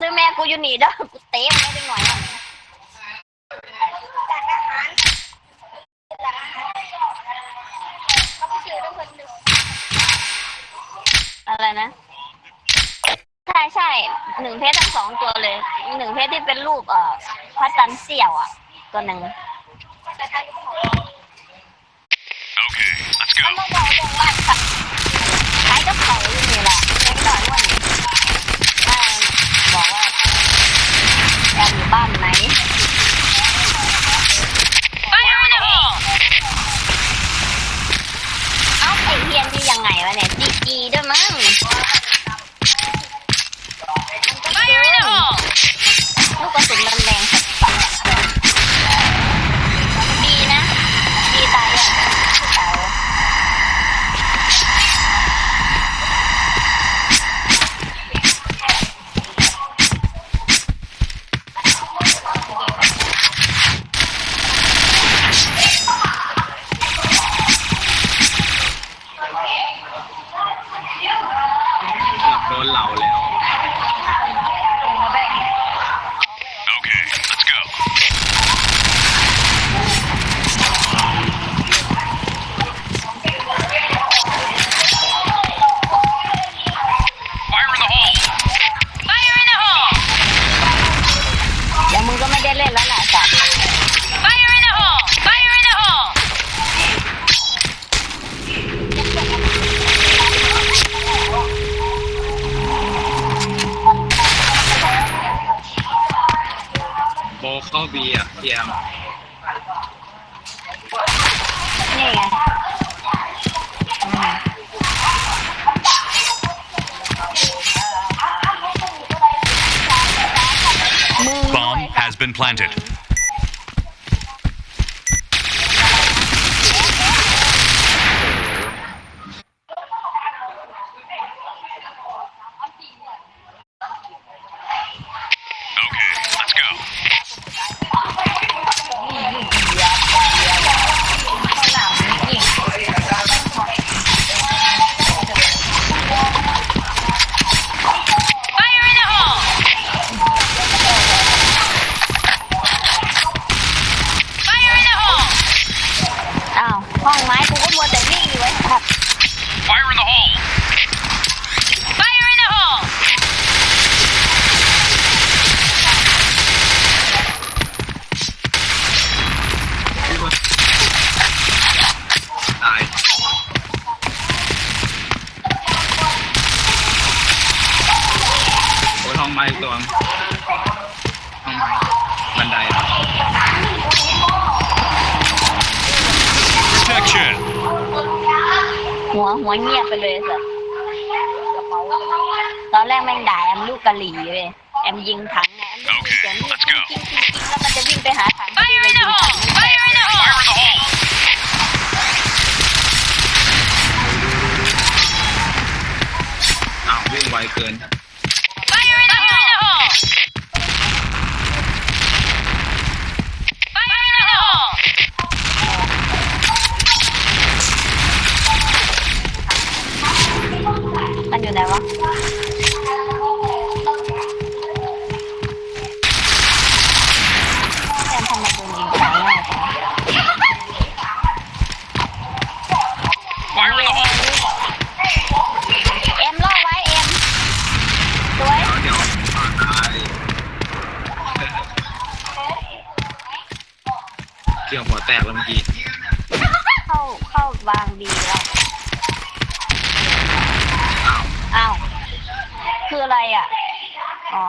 ซื้อแม่กูอยู่นี่เด้อกูเตะมันไม่ได้หน่อยหน่อยอะไรนะ ใช่ใช่หนึ่งเพชรทั้งสองตัวเลยมีหนึ่งเพชรที่เป็นรูปเอ่อพระจันทร์เสี่ยวอะ ตัวหนึ่ง Okay, let's go. มันก็บอกตรงว่าขายกระเป๋าอยู่นี่แหละไม่หน่อยว่านี่แม่ บ นเหล่าแล้ว Okay, let's go. Fire in the hole! Fire in the hole! เดี๋ยวมึงก็ไม่ได้เล่นแล้วแหละ เข้าบีอ่ะเทียม นี่ไงอืมมึง Bomb has been planted. ไม้อีกตัวห้องไม้บันไดอะ protection หัวหัวเงียบไปเลยสัตว์กระเป๋าตอนแรกแม่งด่าแอมลูกกะหรี่เว้ยแอมยิงถังไงแอมได้ยินเสียงลูก Okay, let's กิ้ go. งกิ้งกิ้งกิ้งแล้วมันจะวิ่งไปหาถังพอดี Fire เลย in ยิ the งถั hole! งมัน Fire in the Fire hole! in the hole อ้าววิ่งไวเกิน อะไรอะ อ๋อ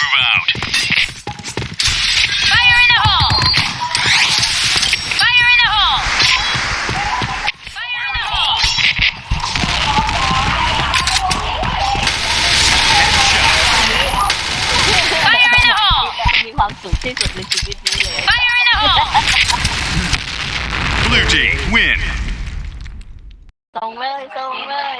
throughout. Blue team win. ส่งเลยส่งเลย